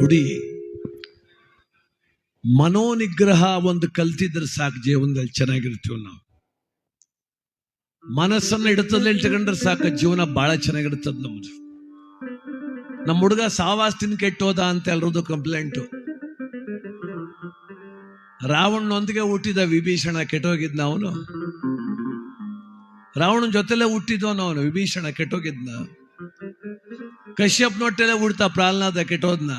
ನೋಡಿ ಮನೋನಿಗ್ರಹ ಒಂದು ಕಲ್ತಿದ್ರೆ ಸಾಕು, ಜೀವನದಲ್ಲಿ ಚೆನ್ನಾಗಿರ್ತೀವಿ ನಾವು. ಮನಸ್ಸನ್ನು ಹಿಡಿತದಲ್ಲಿ ಇಟ್ಕೊಂಡ್ರೆ ಸಾಕು, ಜೀವನ ಬಹಳ ಚೆನ್ನಾಗಿರ್ತದ ನಮ್ದು. ನಮ್ಮ ಹುಡುಗ ಸಾವಾಸ್ತಿನ ಕೆಟ್ಟೋದ ಅಂತ ಎಲ್ರದ್ದು ಕಂಪ್ಲೇಂಟು ರಾವಣನೊಂದಿಗೆ ಹುಟ್ಟಿದ ವಿಭೀಷಣ ಕೆಟ್ಟೋಗಿದ್ನ ಅವನು? ರಾವಣನ ಜೊತೆಲೆ ಹುಟ್ಟಿದವನು ಅವನು, ವಿಭೀಷಣ ಕೆಟ್ಟೋಗಿದ್ನ? ಕಶ್ಯಪ್ ನೊಟ್ಟೆಲೆ ಹುಡ್ತಾ ಪ್ರಾಲ್ನಾದ ಕೆಟ್ಟೋದ್ನ?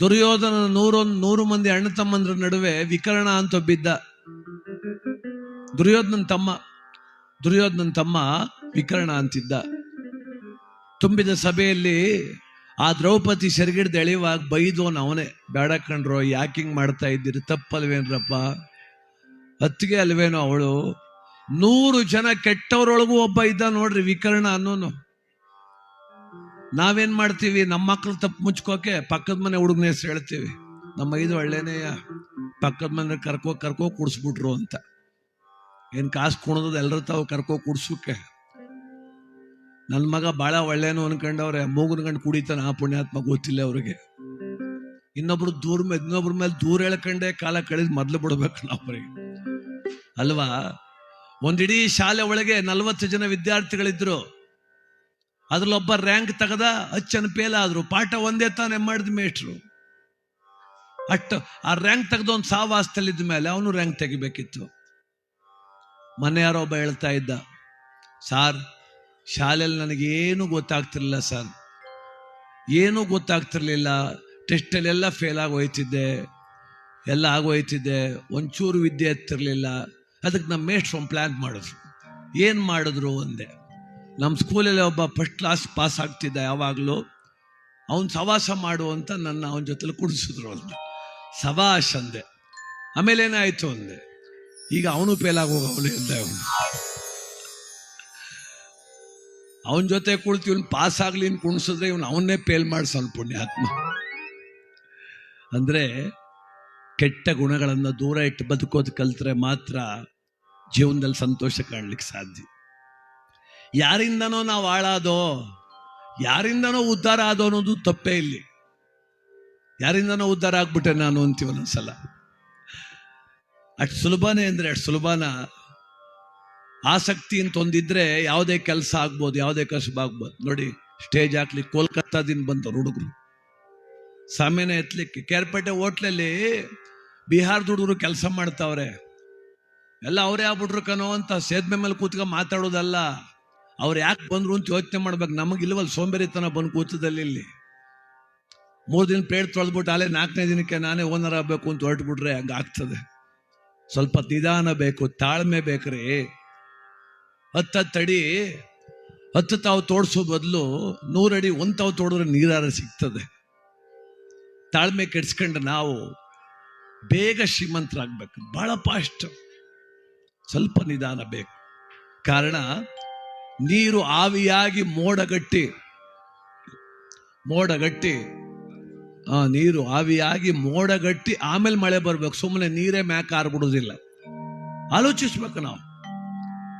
ದುರ್ಯೋಧನ ನೂರೊಂದು, ನೂರು ಮಂದಿ ಅಣ್ಣ ತಮ್ಮಂದ್ರ ನಡುವೆ ವಿಕರ್ಣ ಅಂತ ಒಬ್ಬಿದ್ದ. ದುರ್ಯೋಧನ ತಮ್ಮ ದುರ್ಯೋಧನ ತಮ್ಮ ವಿಕರ್ಣ ಅಂತಿದ್ದ. ತುಂಬಿದ ಸಭೆಯಲ್ಲಿ ಆ ದ್ರೌಪದಿ ಸೆರಗಿಡ್ದು ಎಳೆಯುವಾಗ ಬೈದೋನ್ ಅವನೇ, ಬೇಡ ಕಣ್ರೋ ಯಾಕಿಂಗ್ ಮಾಡ್ತಾ ಇದ್ದೀರಿ? ತಪ್ಪಲ್ವೇನ್ರಪ್ಪ? ಹತ್ತಿಗೆ ಅಲ್ವೇನೋ ಅವಳು, ನೂರು ಜನ ಕೆಟ್ಟವರೊಳಗೂ ಒಬ್ಬ ಇದ್ದ ನೋಡ್ರಿ ವಿಕರ್ಣ ಅನ್ನೋನು. ನಾವೇನ್ ಮಾಡ್ತೀವಿ? ನಮ್ಮ ಮಕ್ಳು ತಪ್ಪು ಮುಚ್ಕೋಕೆ ಪಕ್ಕದ ಮನೆ ಹುಡುಗನ ಹೆಸರು ಹೇಳ್ತೀವಿ. ನಮ್ಮ ಇದು ಒಳ್ಳೆನೆಯ ಪಕ್ಕದ ಮನೆ ಕರ್ಕೋ ಕರ್ಕೋ ಕುಡಿಸ್ಬಿಟ್ರು ಅಂತ. ಏನ್ ಕಾಸು ಕುಣದ ಎಲ್ಲರ ತಾವು ಕರ್ಕೋ ಕುಡ್ಸೋಕೆ? ನನ್ನ ಮಗ ಬಾಳ ಒಳ್ಳೇನು ಅನ್ಕೊಂಡವ್ರೆ, ಮೂಗನ ಕಂಡು ಕುಡಿತಾನ ಆ ಪುಣ್ಯಾತ್ಮ ಗೊತ್ತಿಲ್ಲ ಅವ್ರಿಗೆ. ಇನ್ನೊಬ್ರು ದೂರ ಮೇಲೆ ಇನ್ನೊಬ್ರ ಮೇಲೆ ದೂರ ಹೇಳ್ಕೊಂಡೆ ಕಾಲ ಕಳೆದು ಮೊದ್ಲು ಬಿಡ್ಬೇಕು ನಾವ್ರಿಗೆ. ಅಲ್ವಾ? ಒಂದಿಡೀ ಶಾಲೆ ಒಳಗೆ ನಲ್ವತ್ತು ಜನ ವಿದ್ಯಾರ್ಥಿಗಳಿದ್ರು. ಅದ್ರಲ್ಲೊಬ್ಬ ರ್ಯಾಂಕ್ ತೆಗೆದ ಅಚ್ಚನ ಪೇಲಾದ್ರು ಆದ್ರು. ಪಾಠ ಒಂದೇ ತಾನೇ ಮಾಡಿದ ಮೇಷ್ಟ್ರು ಅಷ್ಟು ಆ ರ್ಯಾಂಕ್ ತೆಗೆದ ಒಂದು ಸಾವಾಸದಲ್ಲಿದ್ದ ಮೇಲೆ ಅವನು ರ್ಯಾಂಕ್ ತೆಗಿಬೇಕಿತ್ತು. ಮನೆ ಯಾರೋ ಒಬ್ಬ ಹೇಳ್ತಾ ಇದ್ದ, ಸಾರ್, ಶಾಲೆಯಲ್ಲಿ ನನಗೇನು ಗೊತ್ತಾಗ್ತಿರ್ಲಿಲ್ಲ ಸರ್. ಏನೂ ಗೊತ್ತಾಗ್ತಿರ್ಲಿಲ್ಲ. ಟೆಸ್ಟಲ್ಲೆಲ್ಲ ಫೇಲ್ ಆಗೋಯ್ತಿದ್ದೆ. ಎಲ್ಲ ಆಗೋಯ್ತಿದ್ದೆ. ಒಂಚೂರು ವಿದ್ಯೆ ಹತ್ತಿರಲಿಲ್ಲ ಅದಕ್ಕೆ ನಮ್ಮ ಮೇಷ್ಟ್ರು ಒಂದು ಪ್ಲ್ಯಾನ್ ಮಾಡಿದ್ರು. ಏನು ಮಾಡಿದ್ರು ಒಂದೆ? ನಮ್ಮ ಸ್ಕೂಲಲ್ಲಿ ಒಬ್ಬ ಫಸ್ಟ್ ಕ್ಲಾಸ್ ಪಾಸ್ ಆಗ್ತಿದ್ದ ಯಾವಾಗಲೂ. ಅವನು ಸವಾಸ ಮಾಡು ಅಂತ ನನ್ನ ಅವನ ಜೊತೆಲಿ ಕುಡಿಸಿದ್ರು ಅಂತ ಸವಾಸ್ ಅಂದೆ. ಆಮೇಲೆ ಏನಾಯ್ತು ಅಂದೆ. ಈಗ ಅವನು ಫೇಲ್ ಆಗೋಗವಳು ಎಂದ ಅವನು. ಅವನ ಜೊತೆ ಕುಳಿತು ಇವನು ಪಾಸ್ ಆಗ್ಲಿ ಅಂತ ಕುಣಿಸಿದ್ರೆ ಇವನು ಅವನ್ನೇ ಫೇಲ್ ಮಾಡ್ಸೋನ್ ಪುಣ್ಯಾತ್ಮ. ಅಂದ್ರೆ ಕೆಟ್ಟ ಗುಣಗಳನ್ನು ದೂರ ಇಟ್ಟು ಬದುಕೋದು ಕಲ್ತ್ರೆ ಮಾತ್ರ ಜೀವನದಲ್ಲಿ ಸಂತೋಷ ಕಾಣಲಿಕ್ಕೆ ಸಾಧ್ಯ. ಯಾರಿಂದನೋ ನಾವು ಹಾಳಾದೋ, ಯಾರಿಂದನೋ ಉದ್ಧಾರ ಆದೋ ಅನ್ನೋದು ತಪ್ಪೇ ಇಲ್ಲಿ. ಯಾರಿಂದನೋ ಉದ್ಧಾರ ಆಗ್ಬಿಟ್ಟೆ ನಾನು ಅಂತೀವಿ ಒಂದೊಂದ್ಸಲ. ಅಷ್ಟು ಸುಲಭನೇ ಅಂದರೆ ಅಷ್ಟು ಸುಲಭನ. ಆಸಕ್ತಿ ಅಂತ ಒಂದಿದ್ರೆ ಯಾವುದೇ ಕೆಲಸ ಆಗ್ಬೋದು, ಯಾವುದೇ ಕಸಬ ಆಗ್ಬೋದು. ನೋಡಿ, ಸ್ಟೇಜ್ ಹಾಕ್ಲಿಕ್ಕೆ ಕೋಲ್ಕತ್ತಾದಿಂದ ಬಂದವರು ಹುಡುಗರು. ಸಾಮಾನ್ಯ ಎತ್ತಲಿಕ್ಕೆ ಕೇರ್ಪೇಟೆ ಹೋಟ್ಲಲ್ಲಿ ಬಿಹಾರದ ಹುಡುಗರು ಕೆಲಸ ಮಾಡ್ತಾವ್ರೆ. ಎಲ್ಲ ಅವರೇ ಆಗ್ಬಿಟ್ರು ಕನೋ ಅಂತ ಸೇದ್ಮೆ ಮೇಲೆ ಕೂತ್ಕೊಂಡು ಮಾತಾಡೋದಲ್ಲ. ಅವ್ರು ಯಾಕೆ ಬಂದ್ರು ಅಂತ ಯೋಚನೆ ಮಾಡ್ಬೇಕು? ನಮಗೆ ಇಲ್ವಲ್ಲ ಸೋಂಬೇರಿತನ ಬಂದು ಕೂತದಲ್ಲಿ ಇಲ್ಲಿ. ಮೂರು ದಿನ ಪ್ಲೇಟ್ ತೊಳೆದ್ಬಿಟ್ಟು ಅಲ್ಲೇ ನಾಲ್ಕನೇ ದಿನಕ್ಕೆ ನಾನೇ ಓನರ್ ಆಗಬೇಕು ಅಂತ ಹೊರಟ್ಬಿಟ್ರೆ ಹಂಗೆ ಆಗ್ತದೆ. ಸ್ವಲ್ಪ ನಿಧಾನ ಬೇಕು, ತಾಳ್ಮೆ ಬೇಕ್ರಿ. ಹತ್ತಡಿ ಹತ್ತು ತಾವು ತೋಡಿಸೋ ಬದಲು ನೂರಡಿ, ಒಂದು ತಾವು ತೋಡಿದ್ರೆ ನೀರಾರ ಸಿಗ್ತದೆ. ತಾಳ್ಮೆ ಕೆಡ್ಸ್ಕೊಂಡು ನಾವು ಬೇಗ ಶ್ರೀಮಂತರಾಗಬೇಕು. ಬಹಳ ಫಾಸ್ಟ್. ಸ್ವಲ್ಪ ನಿಧಾನ ಬೇಕು. ಕಾರಣ ನೀರು ಆವಿಯಾಗಿ ಮೋಡಗಟ್ಟಿ ಮೋಡಗಟ್ಟಿ, ಆ, ನೀರು ಆವಿಯಾಗಿ ಮೋಡಗಟ್ಟಿ ಆಮೇಲೆ ಮಳೆ ಬರ್ಬೇಕು. ಸುಮ್ಮನೆ ನೀರೇ ಮ್ಯಾಕ್ ಆರ್ಬಿಡುವುದಿಲ್ಲ. ಆಲೋಚಿಸ್ಬೇಕು ನಾವು.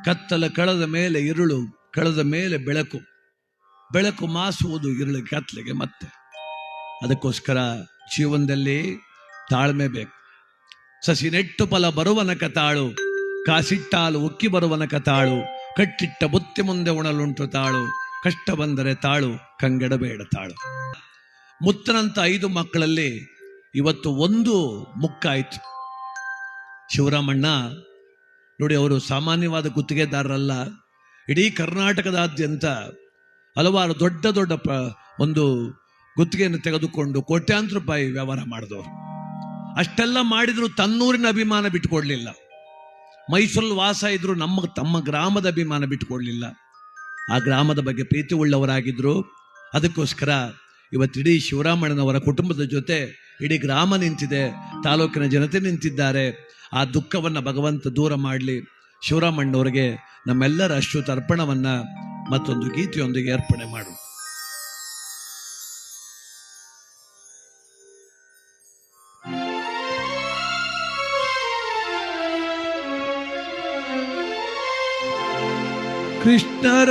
ಕತ್ತಲ ಕಳೆದ ಮೇಲೆ ಇರುಳು, ಕಳೆದ ಮೇಲೆ ಬೆಳಕು. ಬೆಳಕು ಮಾಸುವುದು ಇರುಳು ಕತ್ತಲೆಗೆ ಮತ್ತೆ. ಅದಕ್ಕೋಸ್ಕರ ಜೀವನದಲ್ಲಿ ತಾಳ್ಮೆ ಬೇಕು. ಸಸಿ ನೆಟ್ಟು ಫಲ ಬರುವನಕ ತಾಳು, ಕಾಸಿಟ್ಟಾಲು ಉಕ್ಕಿ ಬರುವನಕ ತಾಳು. ಕಟ್ಟಿಟ್ಟ ಬುತ್ತಿ ಮುಂದೆ ಉಣಲುಂಟು ತಾಳು, ಕಷ್ಟ ಬಂದರೆ ತಾಳು ಕಂಗೆಡಬೇಡ ತಾಳು. ಮುತ್ತನಂತ ಐದು ಮಕ್ಕಳಲ್ಲಿ ಇವತ್ತು ಒಂದು ಮುಕ್ಕಾಯಿತು. ಶಿವರಾಮಣ್ಣ, ನೋಡಿ ಅವರು ಸಾಮಾನ್ಯವಾದ ಗುತ್ತಿಗೆದಾರರಲ್ಲ, ಇಡೀ ಕರ್ನಾಟಕದಾದ್ಯಂತ ಹಲವಾರು ದೊಡ್ಡ ದೊಡ್ಡ ಪ, ಒಂದು ಗುತ್ತಿಗೆಯನ್ನು ತೆಗೆದುಕೊಂಡು ಕೋಟ್ಯಾಂತರ ರೂಪಾಯಿ ವ್ಯವಹಾರ ಮಾಡಿದವರು. ಅಷ್ಟೆಲ್ಲ ಮಾಡಿದರೂ ತನ್ನೂರಿನ ಅಭಿಮಾನ ಬಿಟ್ಟುಕೊಡ್ಲಿಲ್ಲ. ಮೈಸೂರಲ್ಲಿ ವಾಸ ಇದ್ರು ನಮ್ಮ, ತಮ್ಮ ಗ್ರಾಮದ ಅಭಿಮಾನ ಬಿಟ್ಟುಕೊಡ್ಲಿಲ್ಲ. ಆ ಗ್ರಾಮದ ಬಗ್ಗೆ ಪ್ರೀತಿ ಉಳ್ಳವರಾಗಿದ್ದರು ಅದಕ್ಕೋಸ್ಕರ ಇವತ್ತಿಡೀ ಶಿವರಾಮಣ್ಣನವರ ಕುಟುಂಬದ ಜೊತೆ ಇಡೀ ಗ್ರಾಮ ನಿಂತಿದೆ, ತಾಲೂಕಿನ ಜನತೆ ನಿಂತಿದ್ದಾರೆ. ಆ ದುಃಖವನ್ನು ಭಗವಂತ ದೂರ ಮಾಡಲಿ. ಶಿವರಾಮಣ್ಣವರಿಗೆ ನಮ್ಮೆಲ್ಲರ ಅಶ್ರುತ ತರ್ಪಣವನ್ನು ಮತ್ತೊಂದು ಗೀತೆಯೊಂದಿಗೆ ಅರ್ಪಣೆ ಮಾಡು. ಕೃಷ್ಣರಾಜಪೇಟೆ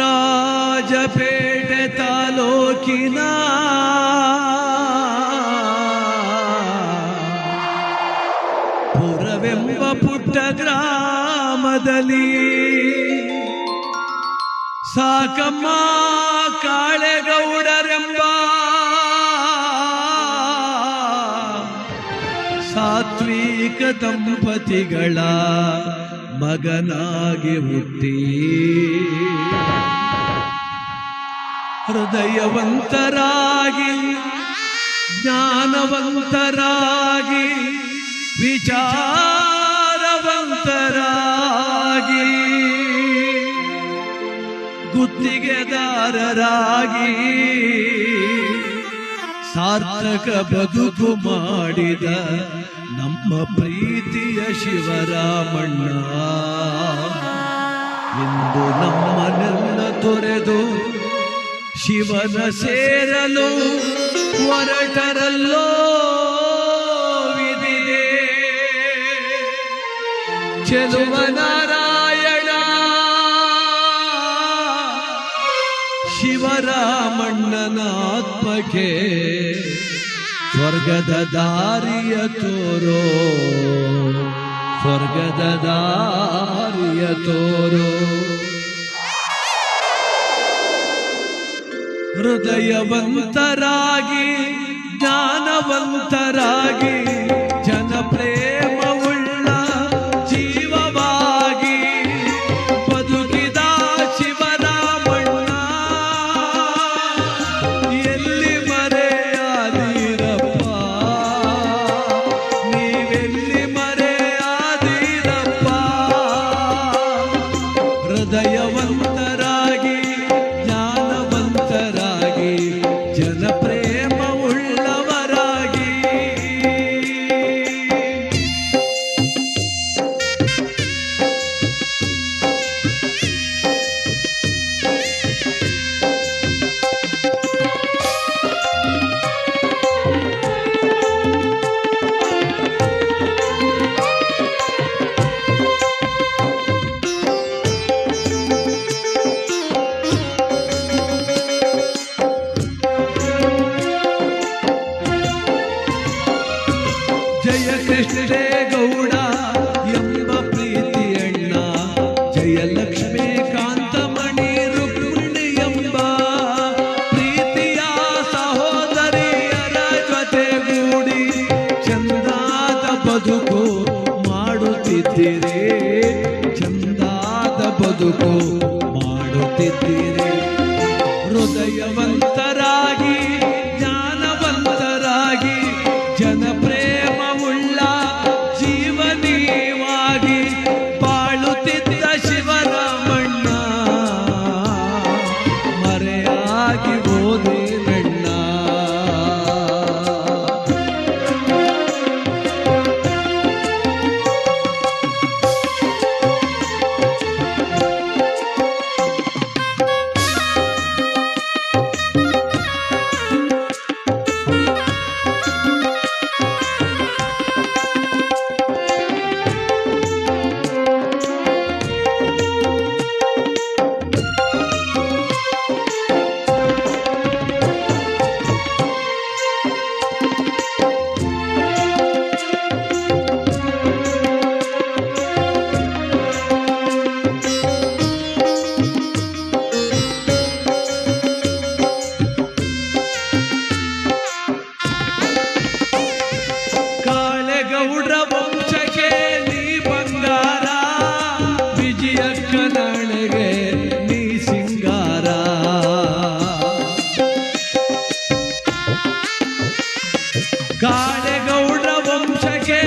ತಾಲೂಕಿನ ಪುರವೆಂಬ ಪುಟ್ಟ ಗ್ರಾಮದಲ್ಲಿ ಸಾಕಮ್ಮ ಕಾಳೆಗೌಡರೆಂಬ ಸಾತ್ವಿಕ ದಂಪತಿಗಳ ಮಗನಾಗಿ ಹುಟ್ಟಿ. ಹೃದಯವಂತರಾಗಿ ಜ್ಞಾನವಂತರಾಗಿ ವಿಚಾರವಂತರಾಗಿ ಗುತ್ತಿಗೆದಾರರಾಗಿ ಸಾರ್ಥಕ ಬದುಕು ಮಾಡಿದ ನಮ್ಮ ಪ್ರೀತಿಯ ಶಿವರಾಮಣ್ಣ ಇಂದು ನಮ್ಮನೆಲ್ಲ ತೊರೆದು ಶಿವನ ಸೇರಲು ಹೊರಟರಲ್ಲೋ ವಿದಿದೆ ಚೆಲುವ ನಾರಾಯಣ. ಶಿವರಾಮಣ್ಣನ ಆತ್ಮಕ್ಕೆ ಸ್ವರ್ಗದ ದಾರಿಯ ತೋರೋ. ಸ್ವರ್ಗದ ದಾರಿಯ ತೋರು. ಹೃದಯವಂತರಾಗಿ ಜ್ಞಾನವಂತರಾಗಿ Krishna ಕಾಳೆಗೌಡ್ರ ವಂಶಕ್ಕೆ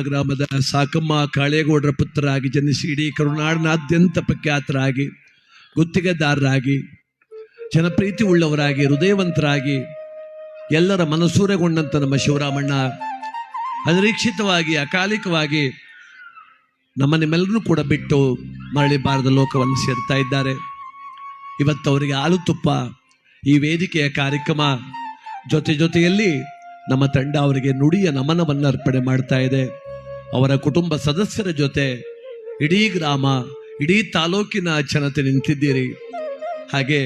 ಗ್ರಾಮದ ಸಾಕಮ್ಮ ಕಾಳೇಗೌಡರ ಪುತ್ರರಾಗಿ ಜನಿಸಿ ಇಡೀ ಕರುನಾಡಿನಾದ್ಯಂತ ಪ್ರಖ್ಯಾತರಾಗಿ, ಗುತ್ತಿಗೆದಾರರಾಗಿ, ಜನಪ್ರೀತಿ ಉಳ್ಳವರಾಗಿ, ಹೃದಯವಂತರಾಗಿ, ಎಲ್ಲರ ಮನಸೂರೆಗೊಂಡಂತ ನಮ್ಮ ಶಿವರಾಮಣ್ಣ, ಅನಿರೀಕ್ಷಿತವಾಗಿ, ಅಕಾಲಿಕವಾಗಿ ನಮ್ಮ ನಿಮ್ಮೆಲ್ಲರೂ ಕೂಡ ಬಿಟ್ಟು ಮರಳಿ ಬಾರದ ಲೋಕವನ್ನು ಸೇರ್ತಾ ಇದ್ದಾರೆ. ಇವತ್ತು ಅವರಿಗೆ ಹಾಲು ತುಪ್ಪ ಈ ವೇದಿಕೆಯ ಕಾರ್ಯಕ್ರಮ. ಜೊತೆ ಜೊತೆಯಲ್ಲಿ ನಮ್ಮ ತಂಡ ಅವರಿಗೆ ನುಡಿಯ ನಮನವನ್ನು ಅರ್ಪಣೆ ಮಾಡ್ತಾ ಇದೆ. ಅವರ ಕುಟುಂಬ ಸದಸ್ಯರ ಜೊತೆ ಇಡೀ ಗ್ರಾಮ, ಇಡೀ ತಾಲೂಕಿನ ಜನತೆ ನಿಂತಿದ್ದೀರಿ. ಹಾಗೆ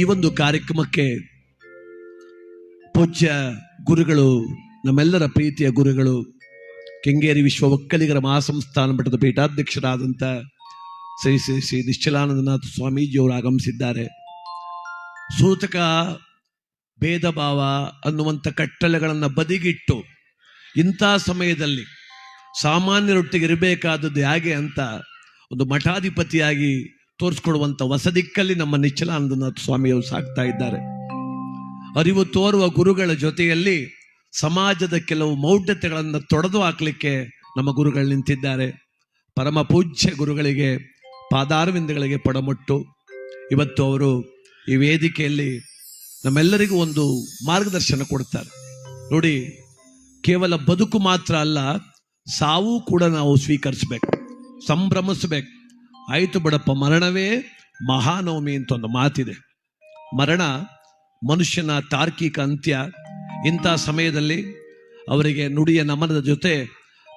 ಈ ಒಂದು ಕಾರ್ಯಕ್ರಮಕ್ಕೆ ಪೂಜ್ಯ ಗುರುಗಳು, ನಮ್ಮೆಲ್ಲರ ಪ್ರೀತಿಯ ಗುರುಗಳು, ಕೆಂಗೇರಿ ವಿಶ್ವ ಒಕ್ಕಲಿಗರ ಮಹಾಸಂಸ್ಥಾನ ಮಠದ ಪೀಠಾಧ್ಯಕ್ಷರಾದಂಥ ಶ್ರೀ ಶ್ರೀ ಶ್ರೀ ನಿಶ್ಚಲಾನಂದನಾಥ ಸ್ವಾಮೀಜಿಯವರು ಆಗಮಿಸಿದ್ದಾರೆ. ಸೂತಕ ಭೇದ ಭಾವ ಅನ್ನುವಂಥ ಕಟ್ಟಳೆಗಳನ್ನು ಬದಿಗಿಟ್ಟು ಇಂಥ ಸಮಯದಲ್ಲಿ ಸಾಮಾನ್ಯರೊಟ್ಟಿಗೆ ಇರಬೇಕಾದದ್ದು ಹೇಗೆ ಅಂತ ಒಂದು ಮಠಾಧಿಪತಿಯಾಗಿ ತೋರಿಸ್ಕೊಡುವಂಥ ಹೊಸದಿಕ್ಕಲ್ಲಿ ನಮ್ಮ ನಿಚ್ಚಲಾನಂದನಾಥ ಸ್ವಾಮಿಯವರು ಸಾಕ್ತಾ ಇದ್ದಾರೆ. ಅರಿವು ತೋರುವ ಗುರುಗಳ ಜೊತೆಯಲ್ಲಿ ಸಮಾಜದ ಕೆಲವು ಮೌಢ್ಯತೆಗಳನ್ನು ತೊಡೆದು ಹಾಕಲಿಕ್ಕೆ ನಮ್ಮ ಗುರುಗಳು ನಿಂತಿದ್ದಾರೆ. ಪರಮ ಪೂಜ್ಯ ಗುರುಗಳಿಗೆ, ಪಾದಾರವಿಂದಗಳಿಗೆ ಪಡಮುಟ್ಟು. ಇವತ್ತು ಅವರು ಈ ವೇದಿಕೆಯಲ್ಲಿ ನಮ್ಮೆಲ್ಲರಿಗೂ ಒಂದು ಮಾರ್ಗದರ್ಶನ ಕೊಡ್ತಾರೆ. ನೋಡಿ ಕೇವಲ ಬದುಕು ಮಾತ್ರ ಅಲ್ಲ, ಸಾವು ಕೂಡ ನಾವು ಸ್ವೀಕರಿಸ್ಬೇಕು, ಸಂಭ್ರಮಿಸ್ಬೇಕು. ಆಯಿತು ಬಡಪ್ಪ, ಮರಣವೇ ಮಹಾನವಮಿ ಅಂತ ಒಂದು ಮಾತಿದೆ. ಮರಣ ಮನುಷ್ಯನ ತಾರ್ಕಿಕ ಅಂತ್ಯ. ಇಂಥ ಸಮಯದಲ್ಲಿ ಅವರಿಗೆ ನುಡಿಯ ನಮನದ ಜೊತೆ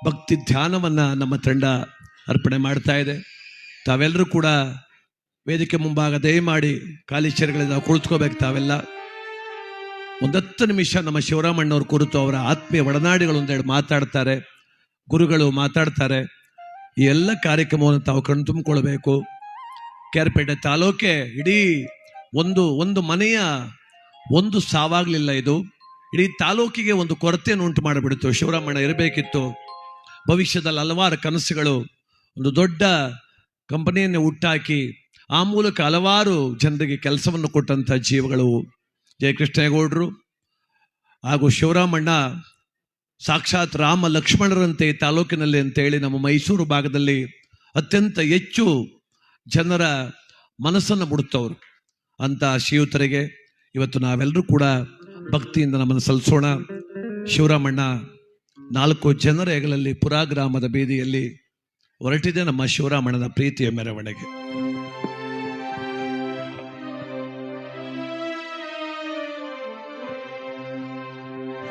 ಭಕ್ತಿ ಧ್ಯಾನವನ್ನು ನಮ್ಮ ತಂಡ ಅರ್ಪಣೆ ಮಾಡ್ತಾ ಇದೆ. ತಾವೆಲ್ಲರೂ ಕೂಡ ವೇದಿಕೆ ಮುಂಭಾಗ ದಯಮಾಡಿ ಖಾಲಿ ಚೇರ್ಗಳಿಂದ ಕುಳಿತುಕೋಬೇಕು ತಾವೆಲ್ಲ. ಒಂದತ್ತು ನಿಮಿಷ ನಮ್ಮ ಶಿವರಾಮಣ್ಣವ್ರ ಕುರಿತು ಅವರ ಆತ್ಮೀಯ ಒಡನಾಡಿಗಳು ಒಂದೆರಡು ಮಾತಾಡ್ತಾರೆ, ಗುರುಗಳು ಮಾತಾಡ್ತಾರೆ. ಈ ಎಲ್ಲ ಕಾರ್ಯಕ್ರಮವನ್ನು ತಾವು ಕಣ್ತುಂಬಿಕೊಳ್ಬೇಕು ಕೆರೆಪೇಟೆ ತಾಲೂಕೆ ಇಡೀ ಒಂದು ಒಂದು ಮನೆಯ ಒಂದು ಸಾವಾಗಲಿಲ್ಲ ಇದು. ಇಡೀ ತಾಲೂಕಿಗೆ ಒಂದು ಕೊರತೆಯನ್ನು ಉಂಟು ಮಾಡಿಬಿಡ್ತು. ಶಿವರಾಮಣ್ಣ ಇರಬೇಕಿತ್ತು. ಭವಿಷ್ಯದಲ್ಲಿ ಹಲವಾರು ಕನಸುಗಳು ಒಂದು ದೊಡ್ಡ ಕಂಪನಿಯನ್ನು ಹುಟ್ಟಾಕಿ ಆ ಮೂಲಕ ಹಲವಾರು ಜನರಿಗೆ ಕೆಲಸವನ್ನು ಕೊಟ್ಟಂಥ ಜೀವಗಳು ಜಯಕೃಷ್ಣೇಗೌಡರು ಹಾಗೂ ಶಿವರಾಮಣ್ಣ ಸಾಕ್ಷಾತ್ ರಾಮ ಲಕ್ಷ್ಮಣರಂತೆ ತಾಲೂಕಿನಲ್ಲಿ ಅಂತೇಳಿ ನಮ್ಮ ಮೈಸೂರು ಭಾಗದಲ್ಲಿ ಅತ್ಯಂತ ಹೆಚ್ಚು ಜನರ ಮನಸ್ಸನ್ನು ಮುಡುತ್ತವರು ಅಂತ ಶ್ರೀಯುತರಿಗೆ ಇವತ್ತು ನಾವೆಲ್ಲರೂ ಕೂಡ ಭಕ್ತಿಯಿಂದ ನಮ್ಮನ್ನು ಸಲ್ಲಿಸೋಣ. ಶಿವರಾಮಣ್ಣ ನಾಲ್ಕು ಜನರ ಹೆಗಲಲ್ಲಿ ಪುರಾ ಗ್ರಾಮದ ಬೀದಿಯಲ್ಲಿ ಹೊರಟಿದೆ ನಮ್ಮ ಶಿವರಾಮಣ್ಣನ ಪ್ರೀತಿಯ ಮೆರವಣಿಗೆ.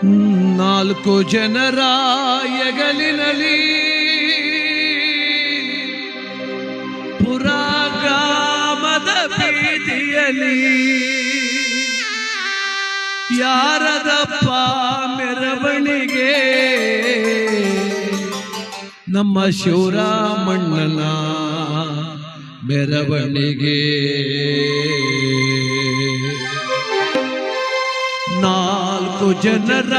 ನಾಲ್ಕು ಜನರ ಎಗಲಿನಲಿ ಪುರಾ ಬೀದಿಯಲಿ ಯಾರದಪ್ಪ ಮೆರವಣಿಗೆ? ನಮ್ಮ ಶಿವರಾಮಣ್ಣನ ಮೆರವಣಿಗೆ. ಜನರ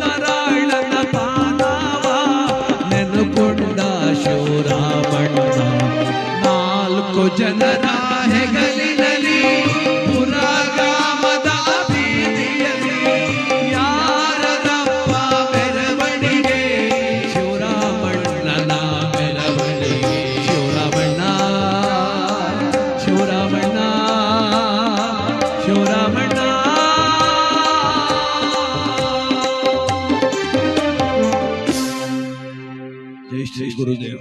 ನಾರಾಯಣನ ಪಾನವ ನೆನಕೊಂಡ ಶಿವರಾಮಣ್ಣ. ನಾಲ್ಕು ಜನರ ಹೆಗಲಿನಲ್ಲಿ Coruña.